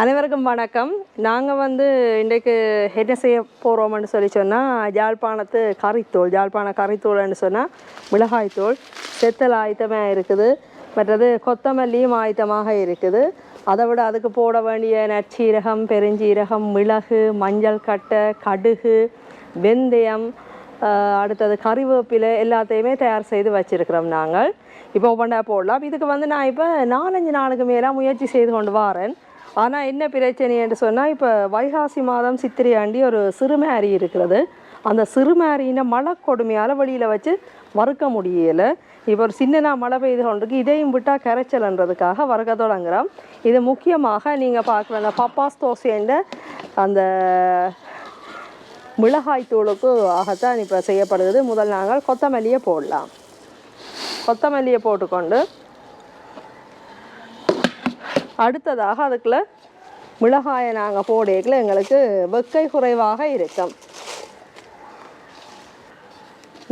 அனைவருக்கும் வணக்கம். நாங்கள் வந்து இன்றைக்கு என்ன செய்ய போகிறோம்னு சொல்லி சொன்னால் ஜாழ்ப்பாணத்து கறித்தூள் ஜாழ்ப்பாண கறித்தூள்னு சொன்னால் மிளகாய்த்தூள் செத்தல் ஆயத்தமாக இருக்குது. மற்றது கொத்தமல்லியும் ஆயத்தமாக இருக்குது. அதை விட அதுக்கு போட வேண்டிய நச்சீரகம் பெருஞ்சீரகம் மிளகு மஞ்சள் கட்டை கடுகு வெந்தயம் அடுத்தது கறிவேப்பிலை எல்லாத்தையுமே தயார் செய்து வச்சிருக்கிறோம் நாங்கள். இப்போ ஒவ்வொன்றா போடலாம். இதுக்கு வந்து நான் இப்போ நாலஞ்சு நாளுக்கு மேலே முயற்சி செய்து கொண்டு வரேன். ஆனால் என்ன பிரச்சனை என்று சொன்னால் இப்போ வைகாசி மாதம் சித்திரை ஆண்டி ஒரு சிறுமேரி இருக்கிறது. அந்த சிறுமேரியின மழை கொடுமையால் வெளியில் வச்சு வறுக்க முடியலை. இப்போ ஒரு சின்னனா மழை பெய்து கொண்டிருக்கு. இதையும் விட்டால் கரைச்சல்ன்றதுக்காக வறுக்க தொடங்குறோம். இது முக்கியமாக நீங்கள் பார்க்குற அந்த பப்பாஸ் தோசைன்ற அந்த மிளகாய் தூளுக்கு ஆகத்தான் இப்போ செய்யப்படுகிறது. முதல் நாங்கள் கொத்தமல்லியை போடலாம். கொத்தமல்லியை போட்டுக்கொண்டு அடுத்ததாக அதுக்குள்ள மிளகாயை நாங்கள் போடையக்குள்ள எங்களுக்கு வெக்கை குறைவாக இருக்கும்.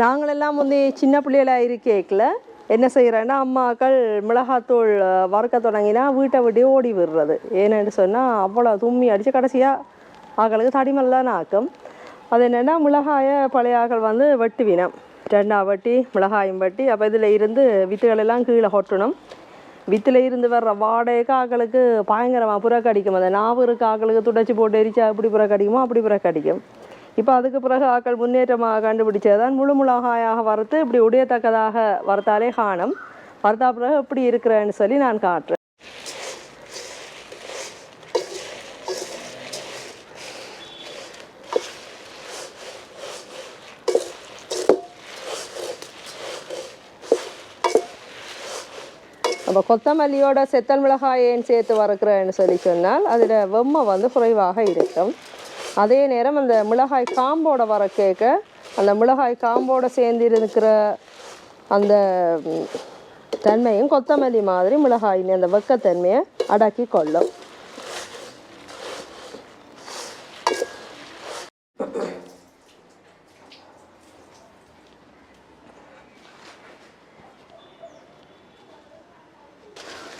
நாங்களெல்லாம் வந்து சின்ன பிள்ளைகளாக இருக்கேக்கில் என்ன செய்கிறேன்னா அம்மாக்கள் மிளகாத்தூள் வறுக்க தொடங்கினா வீட்டை விட்டு ஓடி விடுறது. ஏன்னு சொன்னால் அவ்வளோ தும்மி அடித்து கடைசியாக ஆக்களுக்கு தடிமல்லாம் ஆக்கும். அது என்னென்னா மிளகாயை பழைய ஆக்கள் வந்து வெட்டுவினம். ரெண்டா வெட்டி மிளகாயும் வெட்டி அப்போ இதில் இருந்து வித்துகளெல்லாம் கீழே கொட்டணும். வித்தில் இருந்து வர்ற வாடகைக்கு ஆக்களுக்கு பயங்கரமாக புறக்கடிக்கும் அந்த நாவு இருக்க ஆக்களுக்கு துடைச்சி போட்டு எரிச்சா எப்படி புறக்கடிக்குமோ அப்படி புறக்கடிக்கும் இப்போ அதுக்கு பிறகு ஆக்கள் முன்னேற்றமாக கண்டுபிடிச்சதான் முழு முழகாயாக வறுத்து இப்படி உடையத்தக்கதாக வறுத்தாலே காணும். வறுத்தா பிறகு எப்படி இருக்கிறேன்னு சொல்லி நான் காட்டுறேன். நம்ம கொத்தமல்லியோட செத்தல் மிளகாயேன்னு சேர்த்து வறுக்கிறேன்னு சொல்லி சொன்னால் அதில் வெம்மை வந்து குறைவாக இருக்கும். அதே நேரம் அந்த மிளகாய் காம்போட வர கேட்க அந்த மிளகாய் காம்போட சேர்ந்து இருக்கிற அந்த தன்மையும் கொத்தமல்லி மாதிரி மிளகாயின் அந்த வெக்கத்தன்மையை அடக்கி கொள்ளும்.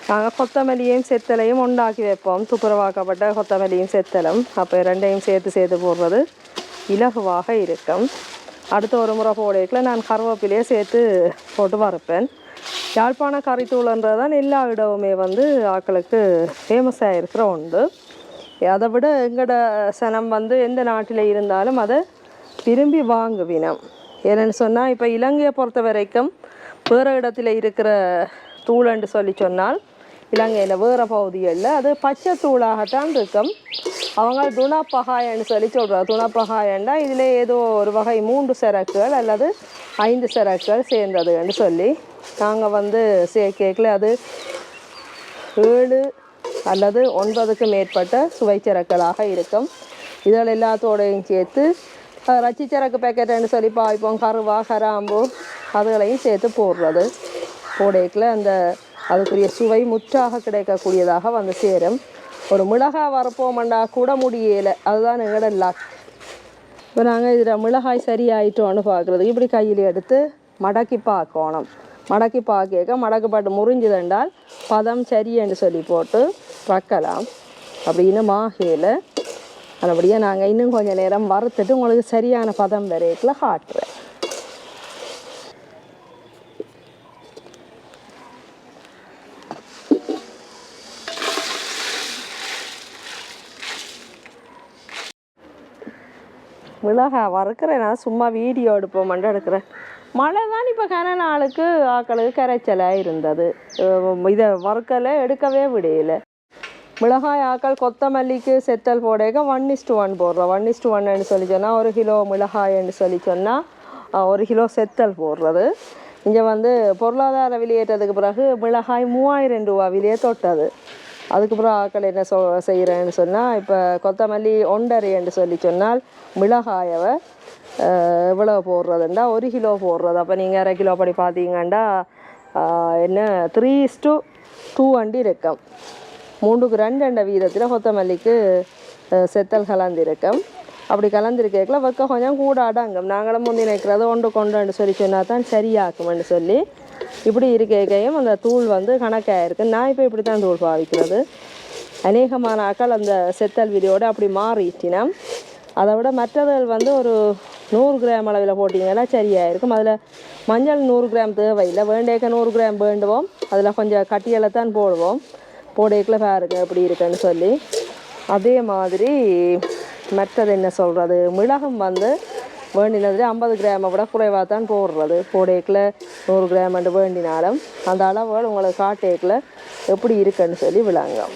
நாங்கள் கொத்தமல்லியும் செத்தலையும் உண்டாக்கி வைப்போம் துப்புரவாக்கப்பட்ட கொத்தமல்லியும் செத்தலும் அப்போ ரெண்டையும் சேர்த்து சேர்த்து போடுறது இலகுவாக இருக்கும் அடுத்த ஒரு முறை போடையில நான் கருவேப்பிலையே சேர்த்து போட்டு வறுப்பேன் யாழ்ப்பாண கறித்தூள்ன்றது தான் எல்லா இடமுமே வந்து ஆக்களுக்கு ஃபேமஸாக இருக்கிற உண்டு அதை விட எங்களோட சனம் வந்து எந்த நாட்டில் இருந்தாலும் அதை விரும்பி வாங்குவினம் ஏன்னு சொன்னால் இப்போ இலங்கையை பொறுத்த வரைக்கும் வேறு இடத்துல இருக்கிற தூளன்று சொல்லி சொன்னால் இலங்கையில் வேறு பகுதிகளில் அது பச்சை தூளாகத்தான் இருக்கும். அவங்க துணப்பகாயன்னு சொல்லி சொல்கிறாங்க துணப்பகாயன்னா இதில் ஏதோ ஒரு வகை மூன்று சரக்குகள் அல்லது ஐந்து சரக்குகள் சேர்ந்ததுன்னு சொல்லி நாங்கள் வந்து சேர்க்கல அது ஏழு அல்லது ஒன்பதுக்கு மேற்பட்ட சுவைச்சரக்களாக இருக்கும். இதில் எல்லாத்தோடையும் சேர்த்து அஹ், ரச்சிச்சரக்கு பேக்கெட்டுன்னு சொல்லி பாய்ப்போம். கருவா கராம்பு அதுகளையும் சேர்த்து போடுறது. போடைக்கில். அந்த அதுக்குரிய சுவை முற்றாக கிடைக்கக்கூடியதாக வந்து சேரும். ஒரு மிளகாய் வரப்போமண்டா கூட முடியலை. அதுதான் எங்களோட லக் இப்போ நாங்கள் இதில் மிளகாய் சரியாயிட்டோன்னு பார்க்குறது இப்படி கையில் எடுத்து மடக்கி பார்க்கணும் மடக்கி பார்க்க மடக்குப்பாட்டு முறிஞ்சுதென்றால் பதம் சரியன்னு சொல்லி போட்டு வைக்கலாம். அப்படின்னு மாகையில் அதுபடியாக நாங்கள் இன்னும் கொஞ்சம் நேரம் வறுத்துட்டு உங்களுக்கு சரியான பதம் வரைக்கில் காட்டுறேன். மிளகாய் வறுக்கிறேன். நான் சும்மா வீடியோ எடுப்போம் மண்டை எடுக்கிறேன். மழை தான் இப்போ கன நாளுக்கு ஆக்களுக்கு கரைச்சலாக இருந்தது. இதை வறுக்கலை எடுக்கவே விடையில மிளகாய் ஆக்கள் கொத்தமல்லிக்கு செத்தல் போடேக்க ஒன் இஸ்டு ஒன் போடுறோம். ஒன் இஸ்டு ஒன்னு சொல்லி சொன்னால் ஒரு கிலோ மிளகாய்ன்னு சொல்லி சொன்னால் ஒரு கிலோ செத்தல் போடுறது. இங்கே வந்து பொருளாதார விலையேற்றதுக்கு பிறகு மிளகாய் மூவாயிரம் ரூபா விலையை தொட்டது. அதுக்கப்புறம் ஆக்கள் என்ன சொ செய்கிறேன்னு சொன்னால் இப்போ கொத்தமல்லி ஒண்டரைன்னு சொல்லி சொன்னால் மிளகாயவை எவ்வளோ போடுறதுண்டா? ஒரு கிலோ போடுறது. அப்போ நீங்கள் அரை கிலோ படி பார்த்தீங்கன்னா என்ன த்ரீ இஸ்டு டூ அண்டி இருக்கும் மூன்றுக்கு ரெண்டு ரெண்டு வீதத்தில் கொத்தமல்லிக்கு செத்தல் கலந்திருக்கம். அப்படி கலந்துருக்கேக்கில் வெக்க கொஞ்சம் கூட அடங்கும். நாங்களும் முந்தி நினைக்கிறது ஒன்று கொண்டுன்னு சொல்லி சொன்னால் தான் சரியாக்கும்னு சொல்லி இப்படி இருக்கையும் அந்த தூள் வந்து கணக்காக இருக்குது நான் இப்போ இப்படி தான் தூள் பாவிக்கிறது. அநேகமான ஆக்கள் அந்த செத்தல் விதியோட அப்படி மாறிட்டினா அதை விட மற்றதுகள் வந்து ஒரு நூறு கிராம் அளவில் போட்டிங்கன்னா சரியாக இருக்கும் அதில் மஞ்சள் நூறு கிராம் தேவையில்லை. வேண்டேக்க நூறு கிராம் வேண்டுவோம். அதில் கொஞ்சம் கட்டியலை தான் போடுவோம். போடையக்கில் பாருங்க எப்படி இருக்குன்னு சொல்லி. அதே மாதிரி மற்றது என்ன சொல்கிறது மிளகம் வந்து வேண்டினது ஐம்பது கிராமை விட குறைவாக தான் போடுறது போடேக்கில் நூறு கிராம் வேண்டினாலும் அந்த அளவுகள் உங்களுக்கு காட்டேக்கில் எப்படி இருக்குன்னு சொல்லி விளங்கும்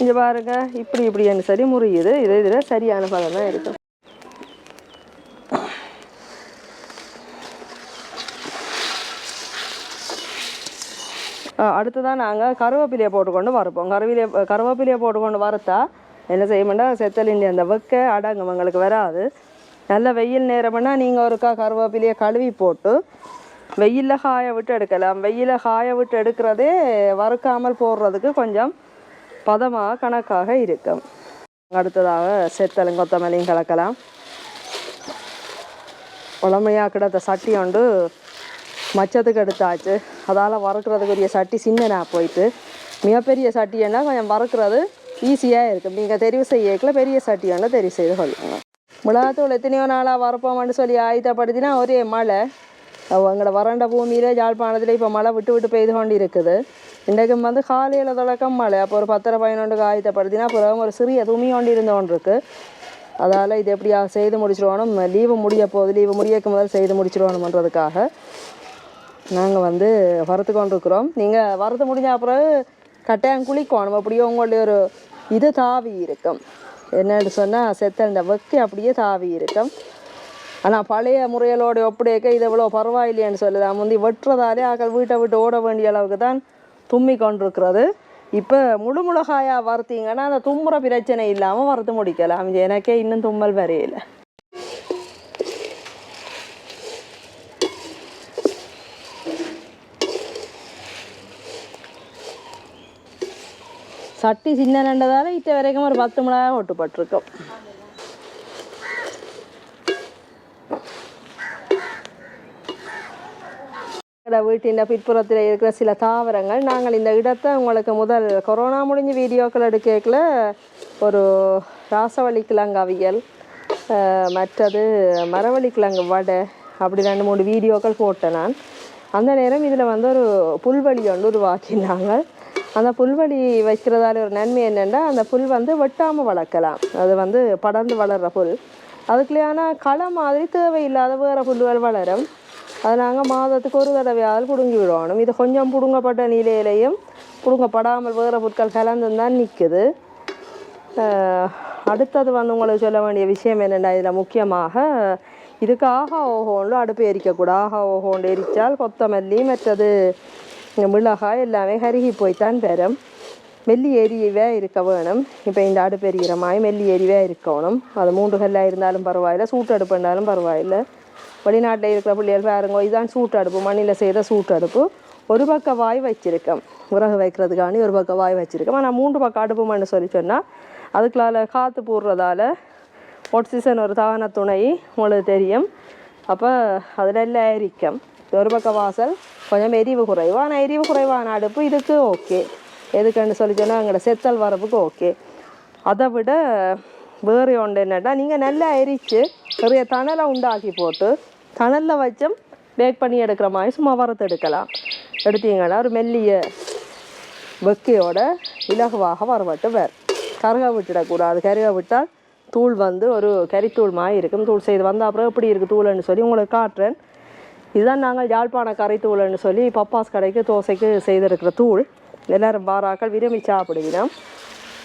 இங்கே பாருங்க இப்படி இப்படின்னு சரி முறியுது. இது இதில் சரியான பதம் தான் இருக்கும் அடுத்ததான் நாங்கள் கருவேப்பிலையை போட்டுக்கொண்டு வறுப்போம். கருவிலையை கருவேப்பிலையை போட்டுக்கொண்டு வறுத்தா என்ன செய்யமாட்டா செத்தலின் அந்த வெக்க அடங்கும் எங்களுக்கு வராது. நல்ல வெயில் நேரம்னா நீங்கள் ஒருக்கா கருவேப்பிலையை கழுவி போட்டு வெயிலில் காய விட்டு எடுக்கலாம். வெயிலில் காய விட்டு எடுக்கிறதே வறுக்காமல் போடுறதுக்கு கொஞ்சம் பதமாக கணக்காக இருக்கும். அடுத்ததாக செத்தலும் கொத்தமல்லியும் கலக்கலாம். உளமையாக கிடத்த சட்டி ஒன்று மச்சத்துக்கு எடுத்தாச்சு. அதால் வறுக்கிறதுக்குரிய சட்டி சின்னனா போயிட்டு. மிகப்பெரிய சட்டின்னா கொஞ்சம் வறுக்கிறது ஈஸியாக இருக்கும் நீங்கள் தெரிவு செய்யக்கல பெரிய சட்டியாண்டா தெரிவு செய்து கொள்ளுங்க. மிளகாத்தூள் எத்தனையோ நாளாக வரப்போம்னு சொல்லி ஆயுதப்படுத்தினா ஒரே மழை. எங்களோட வறண்ட பூமியில் ஜாழ்ப்பாணத்தில் இப்போ மழை விட்டு விட்டு பெய்து கொண்டு இருக்குது இன்றைக்கும் வந்து காலையில் தொடக்கம் மழை. அப்போ ஒரு பத்தரை பதினொன்றுக்கு ஆயத்தப்படுத்தினா அப்புறம் ஒரு சிறிய துமி கொண்டு இருந்து கொண்டு இருக்கு அதால் இது எப்படியா செய்து முடிச்சிருவோம். லீவு முடிய போகுது. லீவு முடியக்கு முதல் செய்து முடிச்சிருவோணுன்றதுக்காக நாங்கள் வந்து வறுத்து கொண்டிருக்கிறோம் நீங்கள் வறுத்து முடிஞ்ச அப்புறம் கட்டாயம் குளிக்கணும். அப்படியே உங்களுடைய ஒரு இது தாவி இருக்கும். என்னன்னு சொன்னால் செத்த இந்த வெக்கு அப்படியே தாவி இருக்கும். ஆனால் பழைய முறைகளோட ஒப்படையக்க இது எவ்வளோ பரவாயில்லையான்னு சொல்லலாம் முந்தி வெட்டுறதாலே ஆக்கள் வீட்டை விட்டு ஓட வேண்டிய அளவுக்கு தான் தும்மி கொண்டிருக்கிறது. இப்போ முழு மிளகாயாக வறுத்தீங்கன்னா அந்த தும்முற பிரச்சனை இல்லாமல் வறுத்து முடிக்கலாம். எனக்கே இன்னும் தும்மல் வரையில. சட்டி சின்ன ரெண்டதால இட்ட வரைக்கும் ஒரு பத்து மிளகாய் ஒட்டுப்பட்டிருக்கும். வீட்டின் பிற்புறத்தில் இருக்கிற சில தாவரங்கள் நாங்கள் இந்த இடத்தை உங்களுக்கு முதல் கொரோனா முடிஞ்ச வீடியோக்கள் எடுக்கல ஒரு ராசவள்ளி கிழங்கு அவியல் மற்றது மரவள்ளி கிழங்கு வடை அப்படி ரெண்டு மூணு வீடியோக்கள் போட்டேன் நான். அந்த நேரம் இதில் வந்து ஒரு புல்வெளி ஒன்று உருவாக்கினாங்க. அந்த புல்வெளி வைக்கிறதால ஒரு நன்மை என்னென்னா அந்த புல் வந்து வெட்டாமல் வளர்க்கலாம். அது வந்து படர்ந்து வளர்கிற புல். அதுக்குள்ளேயான களை மாதிரி தேவையில்லாத வேறு புல்கள் வளரும். அதை நாங்கள் மாதத்துக்கு ஒரு தடவையாவது பிடுங்கி விடணும். இது கொஞ்சம் பிடுங்கப்பட்ட நிலையிலையும் பிடுங்கப்படாமல் வேறு புற்கள் கலந்து தான் நிற்குது அடுத்தது வந்து உங்களுக்கு சொல்ல வேண்டிய விஷயம் என்னென்னா இதில் முக்கியமாக இதுக்கு ஆஹா ஓஹோன்னு அடுப்பு எரிக்கக்கூடாது. ஆஹா ஓஹோன்னு எரித்தால் கொத்தமல்லி மற்றது மிளகாய் எல்லாமே கருகி போய்த்தான் பெறும் மெல்லி எரியவே இருக்க வேணும். இப்போ இந்த அடுப்பு எரிகிற மாதிரி மெல்லி எரிவே இருக்கணும். அது மூன்று கல்லாக இருந்தாலும் பரவாயில்ல சூட்டு அடுப்பு இருந்தாலும் பரவாயில்ல. வெளிநாட்டில் இருக்கிற பிள்ளைகள் பாருங்க இதுதான் சூட்டு அடுப்பு மண்ணில் செய்கிற சூட்டு அடுப்பு ஒரு பக்க வாய் வச்சிருக்கோம். உறகு வைக்கிறதுக்காண்டி ஒரு பக்கம் வாய் வச்சிருக்கோம். ஆனால் மூன்று பக்கம் அடுப்புமான்னு சொல்லி சொன்னால் அதுக்குள்ளால காற்று போடுறதால ஒட்சிசன் ஒரு தவண துணை உங்களுக்கு தெரியும். அப்போ அதில் எல்லாம் இருக்கும் ஒரு பக்கம் வாசல் கொஞ்சம் எரிவு குறைவான எரிவு குறைவான அடுப்பு இதுக்கு ஓகே. எதுக்குன்னு சொல்லி சொன்னால் எங்களோட செத்தல் வரப்புக்கு ஓகே. அதை விட வேறு ஒன்று என்னட்டா நீங்கள் நல்லா எரித்து நிறைய தணலை உண்டாக்கி போட்டு தணலில் வச்சும் பேக் பண்ணி எடுக்கிற மாதிரி சும்மா வறுத்து எடுக்கலாம். எடுத்தீங்கன்னா ஒரு மெல்லிய வெக்கையோட இலகுவாக வரவட்டு வேறு கருக விட்டுடக்கூடாது. கருக விட்டால் தூள் வந்து ஒரு கறித்தூள் மாதிரி இருக்கும். தூள் செய்து வந்த அப்புறம் எப்படி இருக்குது தூள்னு சொல்லி உங்களுக்கு காட்டுறேன். இதுதான் நாங்கள் யாழ்ப்பாண கரைத்தூள்னு சொல்லி பப்பாஸ் கடைக்கு தோசைக்கு செய்திருக்கிற தூள். எல்லாரும் பாராக்கள் விரும்பி சாப்பிடுகிறோம்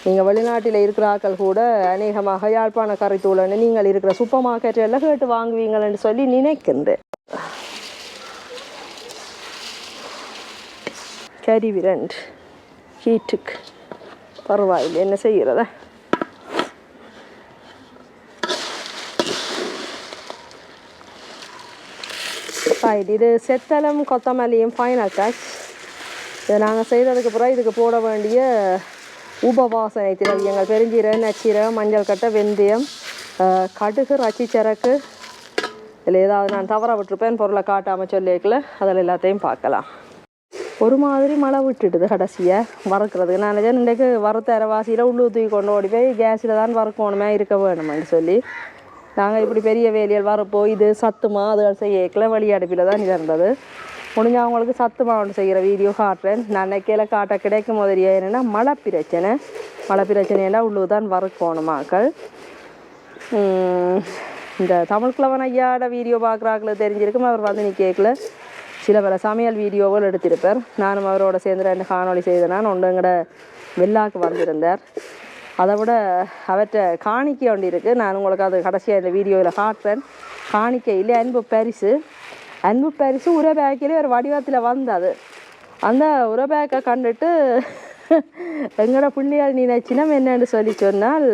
நீங்கள் வெளிநாட்டில் இருக்கிற ஆக்கள் கூட அநேகமாக யாழ்ப்பாண கரைத்தூள்னு நீங்கள் இருக்கிற சூப்பர் மார்க்கெட் எல்லாம் கேட்டு வாங்குவீங்கன்னு சொல்லி நினைக்கின்றேன். கறி விரண்டு. ஹீட்டுக்கு பரவாயில்லை என்ன செய்கிறத? சைடு இது செத்தலம் கொத்தமல்லியும் ஃபைனல் டச் இதை நாங்கள் செய்ததுக்கு பிறகு இதுக்கு போட வேண்டிய உபவாசனை திரவியங்கள் பெருஞ்சீரகம் நச்சீரகம் மஞ்சள் கட்டை வெந்தயம் கடுகு ரச்சி சரக்கு. இதில் ஏதாவது நான் தவற விட்டுருப்பேன் பொருளை காட்டாமல் சொல்லியிருக்கல. அதில் எல்லாத்தையும் பார்க்கலாம். ஒரு மாதிரி மழை விட்டுடுது கடைசியாக வறுக்கிறதுக்கு. நான் நினைச்சேன் இன்றைக்கு வறுத்த அரைவாசியில் உள்ளு தூக்கி கொண்டு ஓடி போய் கேஸில் தான் வறுக்கணுமே இருக்க வேணுமென்னு சொல்லி. நாங்கள் இப்படி பெரிய வேலியல் வரப்போ இது சத்துமா அதுகள் செய்யக்கில் வழி அடுப்பில் தான் இருந்தது. முடிஞ்ச அவங்களுக்கு சத்துமா ஒன்று செய்கிற வீடியோ காட்டுறேன். நான் நினைக்கையில் காட்ட கிடைக்கும் முதலியா என்னென்னா மழை பிரச்சனை மழை பிரச்சனைனா உள்ளு தான் வறுக்கணும் மக்கள். இந்த தமிழ் கிழவன் ஐயாட வீடியோ பார்க்குறாக்களுக்கு தெரிஞ்சிருக்கும். அவர் வந்து நீ கேட்கல சில பல சமையல் வீடியோவில் எடுத்திருப்பார். நானும் அவரோட சேர்ந்து ரெண்டு காணொலி செய்தேன் ஒன்று எங்கட வெள்ளாக்கு வந்திருந்தார். அதை விட அவற்றை காணிக்க வேண்டியிருக்கு. நான் உங்களுக்கு அது கடைசியாக இந்த வீடியோவில் காட்டுறேன். இல்லை அன்பு பரிசு. அன்பு பரிசு உர ஒரு வடிவத்தில் வந்தது. அந்த உர பேக்கை கண்டுட்டு எங்களோட பிள்ளையால் நினைச்சினம் என்னன்னு சொல்லி சொன்னால்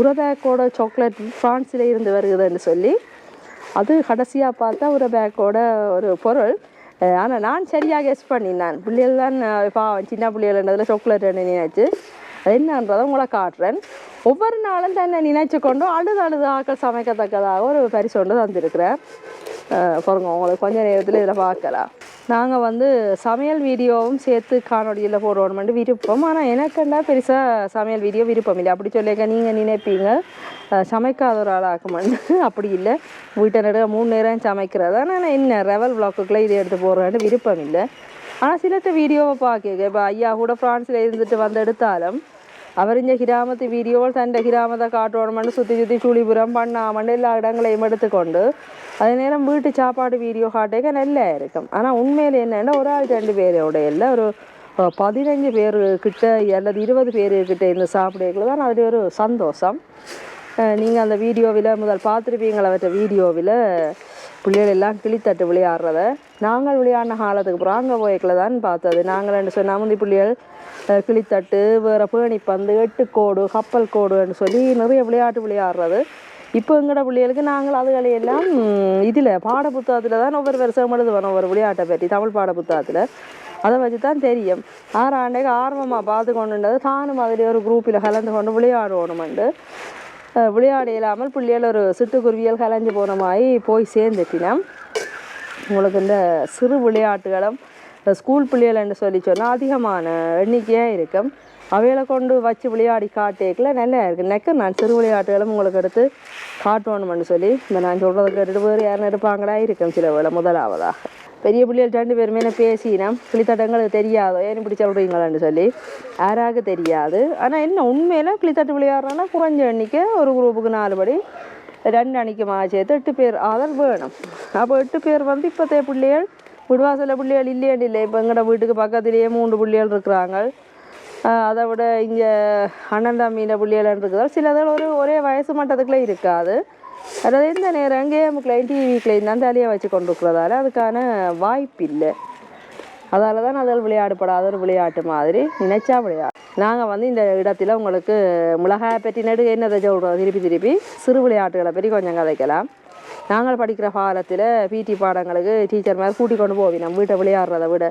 உரபேக்கோட சாக்லேட் ஃப்ரான்ஸில் இருந்து வருகுதுன்னு சொல்லி அது கடைசியாக பார்த்தா உரபேக்கோட ஒரு பொருள். ஆனால் நான் சரியாக கெஸ் பண்ணினேன். பிள்ளைகள் தான் இப்போ சின்ன பிள்ளைகள்ன்றதுல சாக்லேட் நினைச்சு. என்னன்றதை உங்களை காட்டுறேன். ஒவ்வொரு நாளும் தன்னை நினைச்சு கொண்டு அழுது அழுது ஆக்கள் சமைக்கத்தக்கதாக ஒரு பரிசு ஒன்று தந்திருக்கிறேன். பாருங்க உங்களுக்கு கொஞ்சம் நேரத்தில் இதில் பார்க்கலாம் நாங்கள் வந்து சமையல் வீடியோவும் சேர்த்து காணொலியில் போடுவோம்னு விருப்பம். ஆனால் எனக்குண்டா பெருசாக சமையல் வீடியோ விருப்பம் இல்லை. அப்படி சொல்லியிருக்க நீங்கள் நினைப்பீங்க. சமைக்காத ஒரு ஆளாக்குமெண்டு அப்படி இல்லை. வீட்டை நடுக மூணு நேரம் சமைக்கிறது? ஆனால் என்ன ரெவல் விளாக்குக்குள்ளே இதை எடுத்து போடுறேன்னு விருப்பம் இல்லை. ஆனால் சிலத்த வீடியோவை பார்க்க இப்போ ஐயா கூட ஃப்ரான்ஸில் இருந்துட்டு வந்து எடுத்தாலும் அவர் இந்த கிராமத்து வீடியோவில் தன் கிராமத்தை காட்டணுமென்னு சுற்றி சுற்றி சுழிபுரம் பண்ணாமண்டு எல்லா இடங்களையும் எடுத்துக்கொண்டு அதே நேரம் வீட்டு சாப்பாடு வீடியோ காட்டேக்க நல்லா இருக்கும் ஆனால் உண்மையில் என்னென்னா ஒரு ஆள் ரெண்டு பேரோட இல்லை ஒரு அஹ், பதினஞ்சு பேர் கிட்ட அல்லது இருபது பேர் கிட்ட இந்த சாப்பிடக்குள்ள தான் அது ஒரு சந்தோஷம் நீங்கள் அந்த வீடியோவில் முதல் பார்த்துருப்பீங்களா அவற்ற வீடியோவில் பிள்ளைகள் எல்லாம் கிளித்தட்டு விளையாடுறத நாங்கள் விளையாடின காலத்துக்கு அப்புறம் அங்கே போய்க்கில் தான் பார்த்தது. நாங்கள் ரெண்டு சொல்லி நாமந்தி பிள்ளைகள் கிளித்தட்டு வேறு பேணிப்பந்து எட்டுக்கோடு கப்பல் கோடுன்னு சொல்லி நிறைய விளையாட்டு விளையாடுறது. இப்போ எங்கட பிள்ளைகளுக்கு நாங்கள் அதுகளையெல்லாம் இதில் பாட புத்தகத்தில் தான் ஒவ்வொரு வருஷம் எழுதுவோம் ஒவ்வொரு விளையாட்டை பற்றி தமிழ் பாட புத்தகத்தில் அதை வச்சு தான் தெரியும் ஆறாண்டைக்கு ஆர்வமாக பார்த்து கொண்டுன்றது தானும் அதில் ஒரு குரூப்பில் கலந்து கொண்டு விளையாடுவோணுமெண்டு விளையாட இல்லாமல் பிள்ளைகள் ஒரு சிட்டுக்குருவியல் கலைஞ்சு போன மாதிரி போய் சேர்ந்துட்டினா உங்களுக்கு இந்த சிறு விளையாட்டுகளும் இந்த ஸ்கூல் என்று சொல்லி சொன்னால் அதிகமான எண்ணிக்கையாக இருக்கும். அவைகளை கொண்டு வச்சு விளையாடி காட்டேக்கில் நல்லா இருக்குது நெக்க நான் சிறு விளையாட்டுகளும் உங்களுக்கு எடுத்து காட்டணும்னு சொல்லி இந்த நான் சொல்கிறத கேட்டுட்டு வேறு யாரும் எடுப்பாங்களா இருக்கும் சில வேலை முதலாவதாக. பெரிய பிள்ளைகள் ரெண்டு பேருமே என்ன பேசினோம் கிளித்தட்டங்களுக்கு தெரியாதோ ஏன் இப்படி சொல்கிறீங்களான்னு சொல்லி யாராக தெரியாது. ஆனால் என்ன உண்மையில் கிளித்தட்டு விளையாடுறோன்னா குறைஞ்ச எண்ணிக்கை ஒரு குரூப்புக்கு நாலு படி ரெண்டு அணிக்குமா சேர்த்து எட்டு பேர் ஆதல் வேணும் அப்போ எட்டு பேர் வந்து இப்போத்தைய பிள்ளைகள் விடுவாசல பிள்ளைகள் இல்லையாண்டு இல்லை இப்போ எங்களோட வீட்டுக்கு பக்கத்துலேயே மூன்று பிள்ளைகள் இருக்கிறாங்க அதை விட இங்கே அண்ணன் தம்பியில் பிள்ளைகள் இருக்குதால் சிலதால் ஒரு ஒரே வயசு மட்டத்துக்குள்ளே இருக்காது அதாவது இந்த நேரம் கேமுக்குலையும் டிவிக்குலையும் தான் தலையை வச்சு கொண்டு இருக்கிறதால அதுக்கான வாய்ப்பு இல்லை அதால தான் அதில் விளையாடுபடாத ஒரு விளையாட்டு மாதிரி நினைச்சா விளையாடு நாங்கள் வந்து இந்த இடத்துல உங்களுக்கு மிளகாயை பற்றி நடு என்னதை சொல்கிறோம் திருப்பி திருப்பி. சிறு விளையாட்டுகளை பற்றி கொஞ்சம் கதைக்கலாம். நாங்கள் படிக்கிற காலத்தில் பிடி பாடங்களுக்கு டீச்சர் மாதிரி கூட்டி கொண்டு போவோம். நம்ம வீட்டை விளையாடுறதை விட.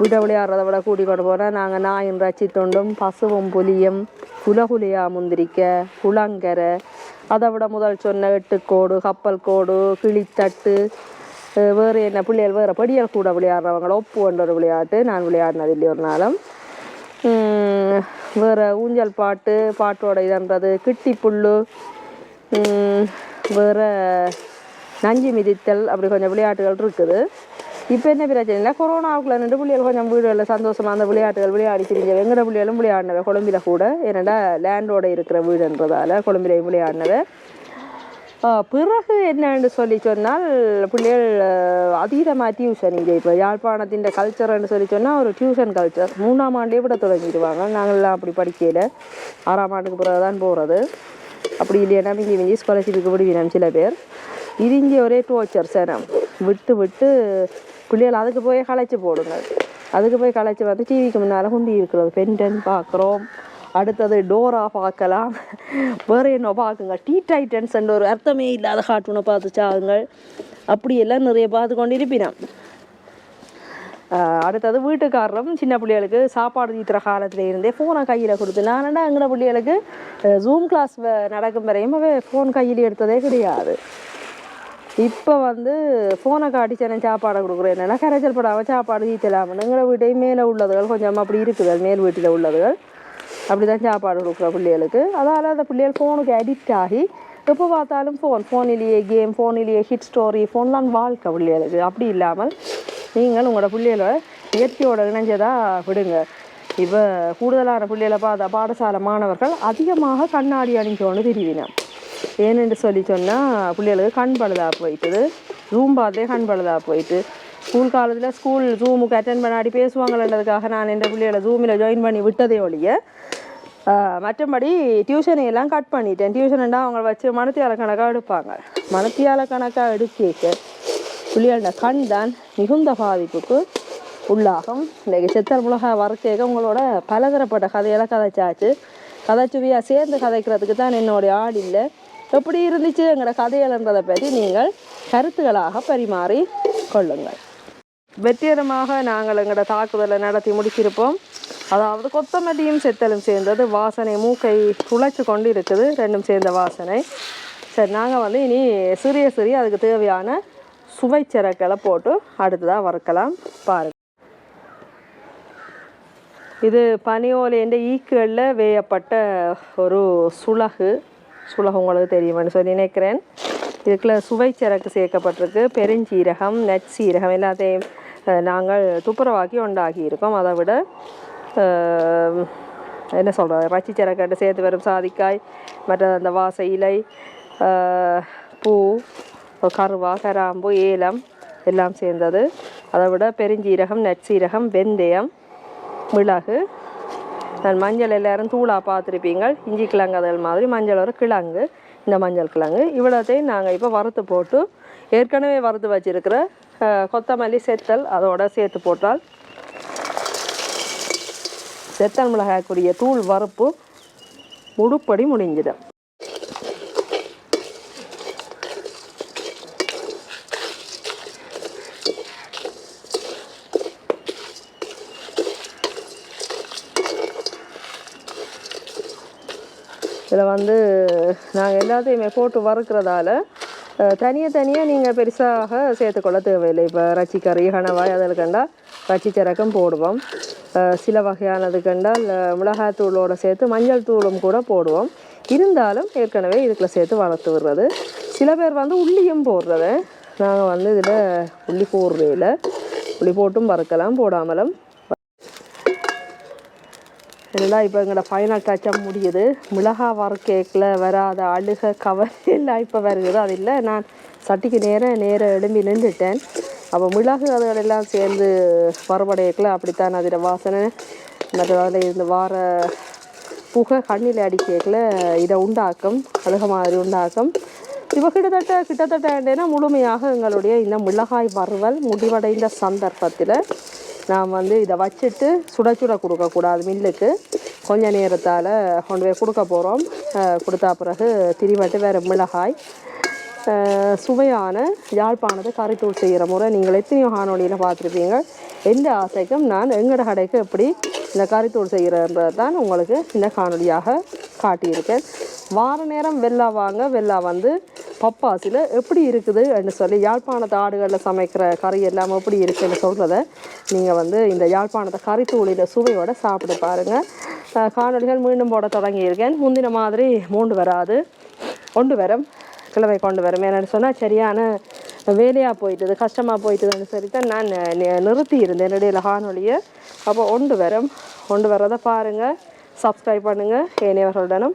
வீட்டை விளையாடுறதை விட கூட்டி கொண்டு போனால் நாங்கள் நாயின் ரச்சி தொண்டும் பசுவும் புலியும் குலகுலியா முந்திரிக்க குளங்கரை அதை விட முதல் சொன்ன எட்டுக்கோடு கப்பல் கோடு கிளித்தட்டு வேறு என்ன பிள்ளைகள் வேறு படியல் கூட விளையாடுறவங்கள ஒப்புன்ற ஒரு விளையாட்டு. நான் விளையாடினது இல்லை ஒரு நாளும். வேறு ஊஞ்சல் பாட்டு பாட்டோட இதன்றது கிட்டி புல்லு வேறு நஞ்சு மிதித்தல் அப்படி கொஞ்சம் விளையாட்டுகள் இருக்குது. இப்போ என்ன பிரச்சனை இல்லை கொரோனாவுக்குள்ள நின்று பிள்ளைகள் கொஞ்சம் வீடுகளில் சந்தோஷமாக அந்த விளையாட்டுகள் விளையாடி திரிஞ்ச வெங்கட பிள்ளைகளும் விளையாடினவை கொழம்பில் கூட. ஏன்னாடா லேண்டோட இருக்கிற வீடுன்றதால கொழம்பிலையும் விளையாடினவை. பிறகு என்னன்னு சொல்லி சொன்னால் பிள்ளைகள் அதீதமாக டியூஷன் இங்கே இப்போ யாழ்ப்பாணத்தின் கல்ச்சர்னு சொல்லி சொன்னால் ஒரு டியூஷன் கல்ச்சர் மூணாம் ஆண்டே விட தொடங்கிடுவாங்க. நாங்கள்லாம் அப்படி படிக்கையில் ஆறாம் ஆண்டுக்கு பிறகு தான் போகிறது அப்படி இல்லைன்னா இங்கே மிஞ்சி ஸ்காலர்ஷிப்புக்கு விடுவினோம் சில பேர். இது இங்கே ஒரே டோர்ச்சர் சேனம். விட்டு விட்டு பிள்ளைகள் அதுக்கு போய் களைச்சி போடுங்க அதுக்கு போய் களைச்சி வந்து டிவிக்கு முன்னால் குண்டி இருக்கிறது. பென்டன் பார்க்குறோம். அடுத்தது டோரா பார்க்கலாம் வேறு என்ன பார்க்குங்க? டீ டைட்டன்ஸ் ஒரு அர்த்தமே இல்லாத கார்ட்டூனை பார்த்து அப்படியெல்லாம் நிறைய பார்த்து கொண்டு இருப்பினான் அடுத்தது வீட்டுக்காரரும் சின்ன பிள்ளைகளுக்கு சாப்பாடு தீத்துற காலத்தில் இருந்தே ஃபோனை கையில் கொடுத்து நானடா எங்கட பிள்ளைகளுக்கு ஜூம் கிளாஸ் நடக்கும் வரையும் ஃபோன் கையில் எடுத்ததே கிடையாது. இப்போ வந்து ஃபோனை காட்டி சேனல் சாப்பாடை கொடுக்குறேன். என்னென்னா கரைச்சல் படாமல் சாப்பாடு தீத்தலாம்னு எங்களை வீட்டையும் மேலே உள்ளதுகள் கொஞ்சம் அப்படி இருக்குது மேல் வீட்டில் உள்ளதுகள். அப்படி தான் சாப்பாடு கொடுக்குற பிள்ளைகளுக்கு. அதால் அந்த பிள்ளைகள் ஃபோனுக்கு அடிக்ட் ஆகி எப்போ பார்த்தாலும் ஃபோன் ஃபோனிலேயே கேம் ஃபோனிலேயே ஹிட் ஸ்டோரி ஃபோன் தான் வாழ்க்கை பிள்ளைகளுக்கு. அப்படி இல்லாமல் நீங்கள் உங்களோட பிள்ளைகளை இயற்கையோட இணைஞ்சதாக விடுங்க. இப்போ கூடுதலான பிள்ளைகளை பார்த்தா பாடசாலை மாணவர்கள் அதிகமாக கண்ணாடி அணிஞ்சோன்னு தெரிவினோம் ஏனென்று சொல்லி சொன்னால் பிள்ளைகளுக்கு கண் பழுதாக போயிட்டுது ரூம் பார்த்தே கண் பழுதா போயிட்டு ஸ்கூல் காலத்தில் ஸ்கூல் ஜூமுக்கு அட்டன் பண்ணாடி பேசுவாங்கன்றதுக்காக நான் என் பிள்ளைகளை ஜூமில் ஜாயின் பண்ணி விட்டதே ஒழிய மற்றபடி டியூஷனை எல்லாம் கட் பண்ணிட்டேன். டியூஷன்டா அவங்க வச்சு மனத்தியால கணக்காக எடுப்பாங்க. மனத்தியால கணக்காக எடுக்க புள்ளியாண்ட கண் தான் மிகுந்த பாதிப்புக்கு உள்ளாகும். இன்றைக்கு சித்தர் மிளகா வறுக்கேக்க உங்களோட பலதரப்பட்ட கதையெல்லாம் கதைச்சாச்சு. கதைச்சுவியாக சேர்ந்து கதைக்கிறதுக்கு தான் என்னுடைய ஆள் இல்லை. எப்படி இருந்துச்சு எங்களோட கதையலன்றதை பற்றி நீங்கள் கருத்துக்களாக பரிமாறி கொள்ளுங்கள். வெற்றிகரமாக நாங்கள் எங்களோட தாக்குதலை நடத்தி முடிச்சிருப்போம். அதாவது கொத்தமல்லியும் செத்தலும் சேர்ந்தது. வாசனை மூக்கை துளைச்சி கொண்டு இருக்குது ரெண்டும் சேர்ந்த வாசனை. சரி நாங்கள் வந்து இனி சிறிய சிறிய அதுக்கு தேவையான சுவைச்சரக்களை போட்டு அடுத்ததாக வறுக்கலாம். பாருங்கள் இது பனியோலேண்ட ஈக்குகளில் வேயப்பட்ட ஒரு சுலகு. சுலகு உங்களுக்கு தெரியுமான்னு சொல்லி நினைக்கிறேன். இதுக்குள்ள சுவைச்சரக்கு சேர்க்கப்பட்டிருக்கு. பெருஞ்சீரகம் நற்சீரகம் எல்லாத்தையும் நாங்கள் துப்புரவாக்கி உண்டாக்கி இருக்கோம். அதை விட என்ன சொல்கிறது ரச்சிச்சரக்கட்டு சேர்த்து வரும் சாதிக்காய் மற்ற அந்த வாச இலை பூ கருவா கராம்பு ஏலம் எல்லாம் சேர்ந்தது. அதை விட பெருஞ்சீரகம் நற்சீரகம் வெந்தயம் மிளகு. நான் மஞ்சள் எல்லாரும் தூளாக பார்த்துருப்பீங்க. இஞ்சி கிழங்கு அதில் மாதிரி மஞ்சள் ஒரு கிழங்கு. இந்த மஞ்சள் கிழங்கு. இவ்வளோத்தையும் நாங்கள் இப்போ வறுத்து போட்டு ஏற்கனவே வறுத்து வச்சுருக்கிற கொத்தமல்லி செத்தல் அதோட சேர்த்து போட்டால் செத்தல் மிளகாய்க்குரிய தூள் வறுப்பு முழுப்படி முடிஞ்சிடும் இதில் வந்து நாங்கள் எல்லாத்தையுமே போட்டு வறுக்கிறதால தனியாக தனியாக நீங்கள் பெருசாக சேர்த்துக்கொள்ள தேவையில்லை. இப்போ ரச்சிக்கறி கறி கணவாய் அதில் கண்டால் ரச்சி சரக்கம் போடுவோம். சில வகையானது கண்டால் அஹ், மிளகாத்தூளோட சேர்த்து மஞ்சள் தூளும் கூட போடுவோம். இருந்தாலும் ஏற்கனவே இதுக்குள்ள சேர்த்து வளர்த்து விடுறது. சில பேர் வந்து உள்ளியும் போடுறது. நாங்கள் வந்து இதில் உள்ளி போடுறே இல்லை. உள்ளி போட்டும் வறுக்கலாம் போடாமலும். இதெல்லாம் இப்போ எங்களோட ஃபைனல் டச்சாக முடியுது. மிளகா கேக்கில் வராத அழுக கவர் எல்லாம் இப்போ வருகிறது. அது இல்லை நான் சட்டிக்கு நேரம் நேரம் எழும்பி நின்றுட்டேன். அப்போ மிளகு அதுகளெல்லாம் சேர்ந்து வரபடையக்கில் அப்படித்தான் அதில் வாசனை. மற்ற அதில் இருந்து வார புகை கண்ணில் அடிக்கல இதை உண்டாக்கும் அழுக மாதிரி உண்டாக்கும். இப்போ கிட்டத்தட்ட கிட்டத்தட்ட முழுமையாக எங்களுடைய இந்த மிளகாய் வறுவல் முடிவடைந்த சந்தர்ப்பத்தில் நாம் வந்து இதை வச்சுட்டு சுட சுட கொடுக்கக்கூடாது மில்லுக்கு. கொஞ்ச நேரத்தால் கொண்டு போய் கொடுக்க போகிறோம் கொடுத்தா பிறகு திரிவட்டு வேறு மிளகாய். சுவையான யாழ்ப்பாணத்தை கறித்தூள் செய்கிற முறை நீங்கள் எத்தனையோ காணொலியில் பார்த்துருப்பீங்க. எந்த ஆசைக்கும் நான் எங்களோட கடைக்கு எப்படி இந்த கறித்தூள் செய்கிறன்றது தான் உங்களுக்கு இந்த காணொலியாக காட்டியிருக்கேன். வார நேரம் வெள்ளா வாங்க வெள்ளா வந்து பப்பாசியில் எப்படி இருக்குது அப்படின்னு சொல்லி யாழ்ப்பாணத்து ஆடுகளில் சமைக்கிற கறி எல்லாம் எப்படி இருக்குதுன்னு சொல்கிறத நீங்கள் வந்து இந்த யாழ்ப்பாணத்தை கறித்தூளில் சுவையோடு சாப்பிட்டு பாருங்கள் காணொலிகள் மீண்டும் போட தொடங்கியிருக்கேன். முந்தின மாதிரி மூண்டு வராது. கொண்டு வரும். கிழமை கொண்டு வரும். என்னென்னு சொன்னால் சரியான வேலையாக போயிட்டுது கஷ்டமாக போயிட்டுதுன்னு சொல்லி தான் நான் நிறுத்தி இருந்தேன் இடையில காணொலியை அப்போ ஒன்று வரும். கொண்டு வரதை பாருங்கள் சப்ஸ்கிரைப் பண்ணுங்கள் ஏனையவர்களுடனும்